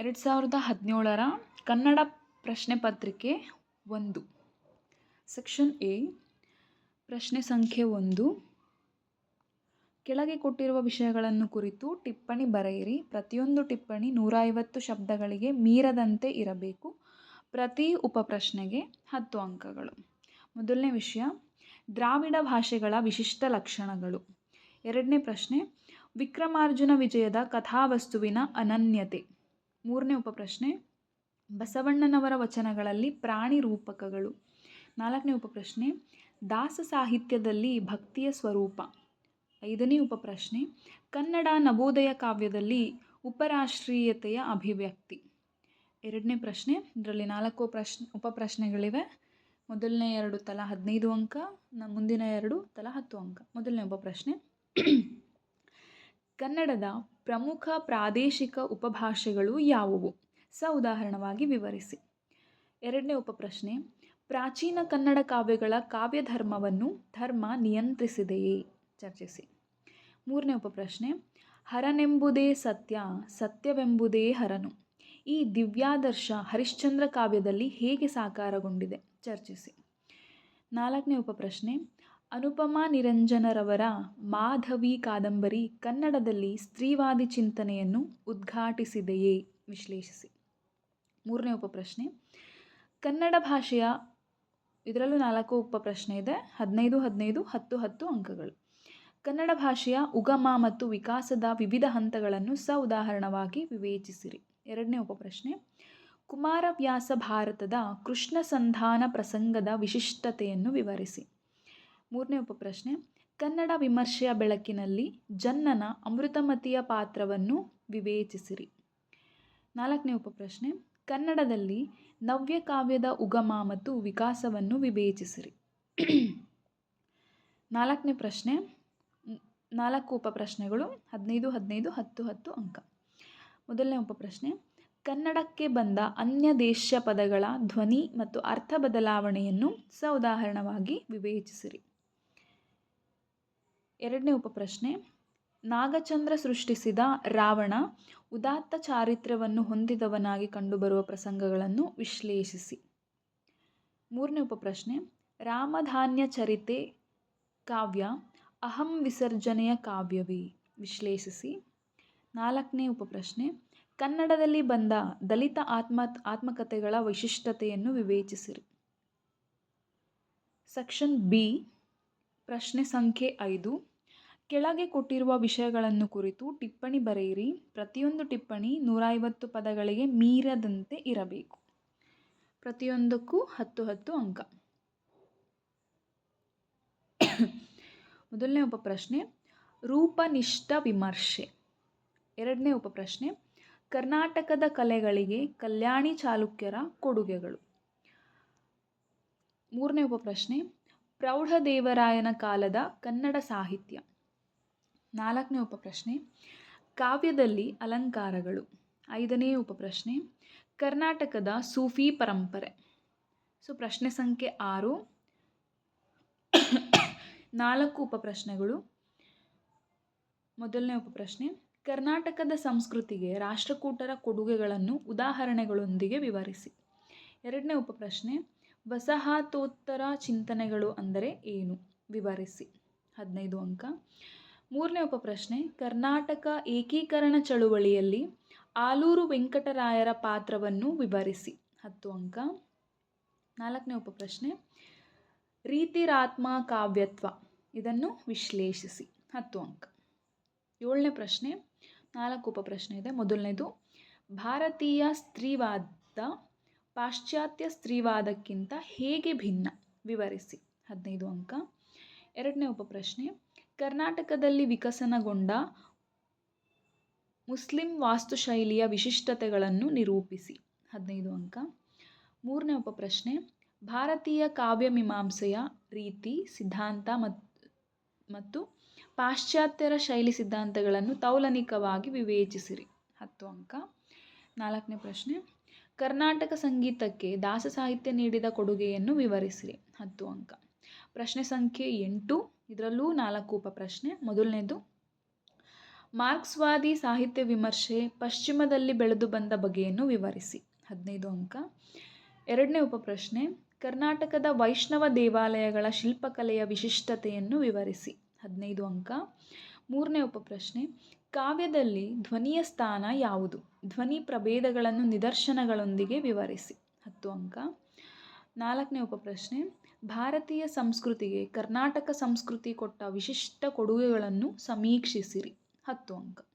ಎರಡು ಸಾವಿರದ ಹದಿನೇಳರ ಕನ್ನಡ ಪ್ರಶ್ನೆ ಪತ್ರಿಕೆ ಒಂದು. ಸೆಕ್ಷನ್ ಎ, ಪ್ರಶ್ನೆ ಸಂಖ್ಯೆ ಒಂದು. ಕೆಳಗೆ ಕೊಟ್ಟಿರುವ ವಿಷಯಗಳನ್ನು ಕುರಿತು ಟಿಪ್ಪಣಿ ಬರೆಯಿರಿ. ಪ್ರತಿಯೊಂದು ಟಿಪ್ಪಣಿ ನೂರ ಐವತ್ತು ಶಬ್ದಗಳಿಗೆ ಮೀರದಂತೆ ಇರಬೇಕು. ಪ್ರತಿ ಉಪಪ್ರಶ್ನೆಗೆ ಹತ್ತು ಅಂಕಗಳು. ಮೊದಲನೇ ವಿಷಯ, ದ್ರಾವಿಡ ಭಾಷೆಗಳ ವಿಶಿಷ್ಟ ಲಕ್ಷಣಗಳು. ಎರಡನೇ ಪ್ರಶ್ನೆ, ವಿಕ್ರಮಾರ್ಜುನ ವಿಜಯದ ಕಥಾವಸ್ತುವಿನ ಅನನ್ಯತೆ. ಮೂರನೇ ಉಪಪ್ರಶ್ನೆ, ಬಸವಣ್ಣನವರ ವಚನಗಳಲ್ಲಿ ಪ್ರಾಣಿ ರೂಪಕಗಳು. ನಾಲ್ಕನೇ ಉಪಪ್ರಶ್ನೆ, ದಾಸ ಸಾಹಿತ್ಯದಲ್ಲಿ ಭಕ್ತಿಯ ಸ್ವರೂಪ. ಐದನೇ ಉಪಪ್ರಶ್ನೆ, ಕನ್ನಡ ನವೋದಯ ಕಾವ್ಯದಲ್ಲಿ ಉಪರಾಷ್ಟ್ರೀಯತೆಯ ಅಭಿವ್ಯಕ್ತಿ. ಎರಡನೇ ಪ್ರಶ್ನೆ, ಇದರಲ್ಲಿ ನಾಲ್ಕು ಪ್ರಶ್ನೆ, ಉಪಪ್ರಶ್ನೆಗಳಿವೆ. ಮೊದಲನೇ ಎರಡು ತಲಾ ಹದಿನೈದು ಅಂಕ, ನ ಮುಂದಿನ ಎರಡು ತಲಾ ಹತ್ತು ಅಂಕ. ಮೊದಲನೇ ಉಪಪ್ರಶ್ನೆ ಕನ್ನಡದ ಪ್ರಮುಖ ಪ್ರಾದೇಶಿಕ ಉಪಭಾಷೆಗಳು ಯಾವುವು? ಸ ಉದಾಹರಣವಾಗಿ ವಿವರಿಸಿ. ಎರಡನೇ ಉಪಪ್ರಶ್ನೆ, ಪ್ರಾಚೀನ ಕನ್ನಡ ಕಾವ್ಯಗಳ ಕಾವ್ಯಧರ್ಮವನ್ನು ಧರ್ಮ ನಿಯಂತ್ರಿಸಿದೆಯೇ? ಚರ್ಚಿಸಿ. ಮೂರನೇ ಉಪಪ್ರಶ್ನೆ, ಹರನೆಂಬುದೇ ಸತ್ಯ, ಸತ್ಯವೆಂಬುದೇ ಹರನು. ಈ ದಿವ್ಯಾದರ್ಶ ಹರಿಶ್ಚಂದ್ರ ಕಾವ್ಯದಲ್ಲಿ ಹೇಗೆ ಸಾಕಾರಗೊಂಡಿದೆ? ಚರ್ಚಿಸಿ. ನಾಲ್ಕನೇ ಉಪಪ್ರಶ್ನೆ ಅನುಪಮಾ ನಿರಂಜನರವರ ಮಾಧವಿ ಕಾದಂಬರಿ ಕನ್ನಡದಲ್ಲಿ ಸ್ತ್ರೀವಾದಿ ಚಿಂತನೆಯನ್ನು ಉದ್ಘಾಟಿಸಿದೆಯೇ? ವಿಶ್ಲೇಷಿಸಿ. ಮೂರನೇ ಉಪಪ್ರಶ್ನೆ. ಕನ್ನಡ ಭಾಷೆಯ ಇದರಲ್ಲೂ ನಾಲ್ಕು ಉಪಪ್ರಶ್ನೆ ಇದೆ. ಹದಿನೈದು ಹದಿನೈದು, ಹತ್ತು ಹತ್ತು ಅಂಕಗಳು. ಕನ್ನಡ ಭಾಷೆಯ ಉಗಮ ಮತ್ತು ವಿಕಾಸದ ವಿವಿಧ ಹಂತಗಳನ್ನು ಸ ಉದಾಹರಣವಾಗಿ ವಿವೇಚಿಸಿರಿ. ಎರಡನೇ ಉಪಪ್ರಶ್ನೆ. ಕುಮಾರವ್ಯಾಸ ಭಾರತದ ಕೃಷ್ಣ ಸಂಧಾನ ಪ್ರಸಂಗದ ವಿಶಿಷ್ಟತೆಯನ್ನು ವಿವರಿಸಿ. ಮೂರನೇ ಉಪಪ್ರಶ್ನೆ. ಕನ್ನಡ ವಿಮರ್ಶೆಯ ಬೆಳಕಿನಲ್ಲಿ ಜನ್ನನ ಅಮೃತಮತಿಯ ಪಾತ್ರವನ್ನು ವಿವೇಚಿಸಿರಿ. ನಾಲ್ಕನೇ ಉಪಪ್ರಶ್ನೆ. ಕನ್ನಡದಲ್ಲಿ ನವ್ಯಕಾವ್ಯದ ಉಗಮ ಮತ್ತು ವಿಕಾಸವನ್ನು ವಿವೇಚಿಸಿರಿ. ನಾಲ್ಕನೇ ಪ್ರಶ್ನೆ. ನಾಲ್ಕು ಉಪಪ್ರಶ್ನೆಗಳು, ಹದಿನೈದು ಹದಿನೈದು, ಹತ್ತು ಹತ್ತು ಅಂಕ. ಮೊದಲನೇ ಉಪಪ್ರಶ್ನೆ. ಕನ್ನಡಕ್ಕೆ ಬಂದ ಅನ್ಯ ದೇಶ ಪದಗಳ ಧ್ವನಿ ಮತ್ತು ಅರ್ಥ ಬದಲಾವಣೆಯನ್ನು ಸ ಉದಾಹರಣವಾಗಿ ವಿವೇಚಿಸಿರಿ. ಎರಡನೇ ಉಪಪ್ರಶ್ನೆ, ನಾಗಚಂದ್ರ ಸೃಷ್ಟಿಸಿದ ರಾವಣ ಉದಾತ್ತ ಚಾರಿತ್ರ್ಯವನ್ನು ಹೊಂದಿದವನಾಗಿ ಕಂಡುಬರುವ ಪ್ರಸಂಗಗಳನ್ನು ವಿಶ್ಲೇಷಿಸಿ. ಮೂರನೇ ಉಪಪ್ರಶ್ನೆ, ರಾಮಧಾನ್ಯ ಚರಿತೆ ಕಾವ್ಯ, ಅಹಂ ವಿಸರ್ಜನೆಯ ಕಾವ್ಯವೇ ವಿಶ್ಲೇಷಿಸಿ. ನಾಲ್ಕನೇ ಉಪಪ್ರಶ್ನೆ, ಕನ್ನಡದಲ್ಲಿ ಬಂದ ದಲಿತ ಆತ್ಮ, ಆತ್ಮಕಥೆಗಳ ವಿಶಿಷ್ಟತೆಯನ್ನು ವಿವೇಚಿಸಿರಿ. ಸೆಕ್ಷನ್ ಬಿ ಪ್ರಶ್ನೆ ಸಂಖ್ಯೆ ಐದು. ಕೆಳಗೆ ಕೊಟ್ಟಿರುವ ವಿಷಯಗಳನ್ನು ಕುರಿತು ಟಿಪ್ಪಣಿ ಬರೆಯಿರಿ. ಪ್ರತಿಯೊಂದು ಟಿಪ್ಪಣಿ ನೂರ ಐವತ್ತು ಪದಗಳಿಗೆ ಮೀರದಂತೆ ಇರಬೇಕು. ಪ್ರತಿಯೊಂದಕ್ಕೂ ಹತ್ತು ಹತ್ತು ಅಂಕ. ಮೊದಲನೇ ಉಪಪ್ರಶ್ನೆ, ರೂಪನಿಷ್ಠ ವಿಮರ್ಶೆ. ಎರಡನೇ ಉಪಪ್ರಶ್ನೆ, ಕರ್ನಾಟಕದ ಕಲೆಗಳಿಗೆ ಕಲ್ಯಾಣಿ ಚಾಲುಕ್ಯರ ಕೊಡುಗೆಗಳು. ಮೂರನೇ ಉಪಪ್ರಶ್ನೆ ಪ್ರೌಢದೇವರಾಯನ ಕಾಲದ ಕನ್ನಡ ಸಾಹಿತ್ಯ. ನಾಲ್ಕನೇ ಉಪಪ್ರಶ್ನೆ, ಕಾವ್ಯದಲ್ಲಿ ಅಲಂಕಾರಗಳು. ಐದನೇ ಉಪಪ್ರಶ್ನೆ, ಕರ್ನಾಟಕದ ಸೂಫಿ ಪರಂಪರೆ. ಸೊ, ಪ್ರಶ್ನೆ ಸಂಖ್ಯೆ ಆರು. ನಾಲ್ಕು ಉಪಪ್ರಶ್ನೆಗಳು. ಮೊದಲನೇ ಉಪಪ್ರಶ್ನೆ, ಕರ್ನಾಟಕದ ಸಂಸ್ಕೃತಿಗೆ ರಾಷ್ಟ್ರಕೂಟರ ಕೊಡುಗೆಗಳನ್ನು ಉದಾಹರಣೆಗಳೊಂದಿಗೆ ವಿವರಿಸಿ. ಎರಡನೇ ಉಪಪ್ರಶ್ನೆ ವಸಾಹತೋತ್ತರ ಚಿಂತನೆಗಳು ಅಂದರೆ ಏನು? ವಿವರಿಸಿ. ಹದಿನೈದು ಅಂಕ. ಮೂರನೇ ಉಪಪ್ರಶ್ನೆ. ಕರ್ನಾಟಕ ಏಕೀಕರಣ ಚಳುವಳಿಯಲ್ಲಿ ಆಲೂರು ವೆಂಕಟರಾಯರ ಪಾತ್ರವನ್ನು ವಿವರಿಸಿ. ಹತ್ತು ಅಂಕ. ನಾಲ್ಕನೇ ಉಪಪ್ರಶ್ನೆ. ರೀತಿರಾತ್ಮ ಕಾವ್ಯತ್ವ. ಇದನ್ನು ವಿಶ್ಲೇಷಿಸಿ. ಹತ್ತು ಅಂಕ. ಏಳನೇ ಪ್ರಶ್ನೆ. ನಾಲ್ಕು ಉಪಪ್ರಶ್ನೆ ಇದೆ. ಮೊದಲನೇದು, ಭಾರತೀಯ ಸ್ತ್ರೀವಾದ ಪಾಶ್ಚಾತ್ಯ ಸ್ತ್ರೀವಾದಕ್ಕಿಂತ ಹೇಗೆ ಭಿನ್ನ? ವಿವರಿಸಿ. ಹದಿನೈದು ಅಂಕ. ಎರಡನೇ ಉಪಪ್ರಶ್ನೆ. ಕರ್ನಾಟಕದಲ್ಲಿ ವಿಕಸನಗೊಂಡ ಮುಸ್ಲಿಂ ವಾಸ್ತುಶೈಲಿಯ ವಿಶಿಷ್ಟತೆಗಳನ್ನು ನಿರೂಪಿಸಿ. ಹದಿನೈದು ಅಂಕ. ಮೂರನೇ ಉಪಪ್ರಶ್ನೆ. ಭಾರತೀಯ ಕಾವ್ಯ ಮೀಮಾಂಸೆಯ ರೀತಿ, ಸಿದ್ಧಾಂತ ಮತ್ತು ಮತ್ತು ಪಾಶ್ಚಾತ್ಯರ ಶೈಲಿ ಸಿದ್ಧಾಂತಗಳನ್ನು ತೌಲನಿಕವಾಗಿ ವಿವೇಚಿಸಿರಿ. ಹತ್ತು ಅಂಕ. ನಾಲ್ಕನೇ ಪ್ರಶ್ನೆ. ಕರ್ನಾಟಕ ಸಂಗೀತಕ್ಕೆ ದಾಸ ಸಾಹಿತ್ಯ ನೀಡಿದ ಕೊಡುಗೆಯನ್ನು ವಿವರಿಸಿರಿ. ಹತ್ತು ಅಂಕ. ಪ್ರಶ್ನೆ ಸಂಖ್ಯೆ ಎಂಟು. ಇದರಲ್ಲೂ ನಾಲ್ಕು ಉಪಪ್ರಶ್ನೆ. ಮೊದಲನೇದು, ಮಾರ್ಕ್ಸ್ವಾದಿ ಸಾಹಿತ್ಯ ವಿಮರ್ಶೆ ಪಶ್ಚಿಮದಲ್ಲಿ ಬೆಳೆದು ಬಂದ ಬಗೆಯನ್ನು ವಿವರಿಸಿ. ಹದಿನೈದು ಅಂಕ. ಎರಡನೇ ಉಪಪ್ರಶ್ನೆ, ಕರ್ನಾಟಕದ ವೈಷ್ಣವ ದೇವಾಲಯಗಳ ಶಿಲ್ಪಕಲೆಯ ವಿಶಿಷ್ಟತೆಯನ್ನು ವಿವರಿಸಿ. ಹದಿನೈದು ಅಂಕ. ಮೂರನೇ ಉಪಪ್ರಶ್ನೆ ಕಾವ್ಯದಲ್ಲಿ ಧ್ವನಿಯ ಸ್ಥಾನ ಯಾವುದು? ಧ್ವನಿ ಪ್ರಭೇದಗಳನ್ನು ನಿದರ್ಶನಗಳೊಂದಿಗೆ ವಿವರಿಸಿ. ಹತ್ತು ಅಂಕ. ನಾಲ್ಕನೇ ಉಪಪ್ರಶ್ನೆ. ಭಾರತೀಯ ಸಂಸ್ಕೃತಿಗೆ ಕರ್ನಾಟಕ ಸಂಸ್ಕೃತಿ ಕೊಟ್ಟ ವಿಶಿಷ್ಟ ಕೊಡುಗೆಗಳನ್ನು ಸಮೀಕ್ಷಿಸಿರಿ. ಹತ್ತು ಅಂಕ.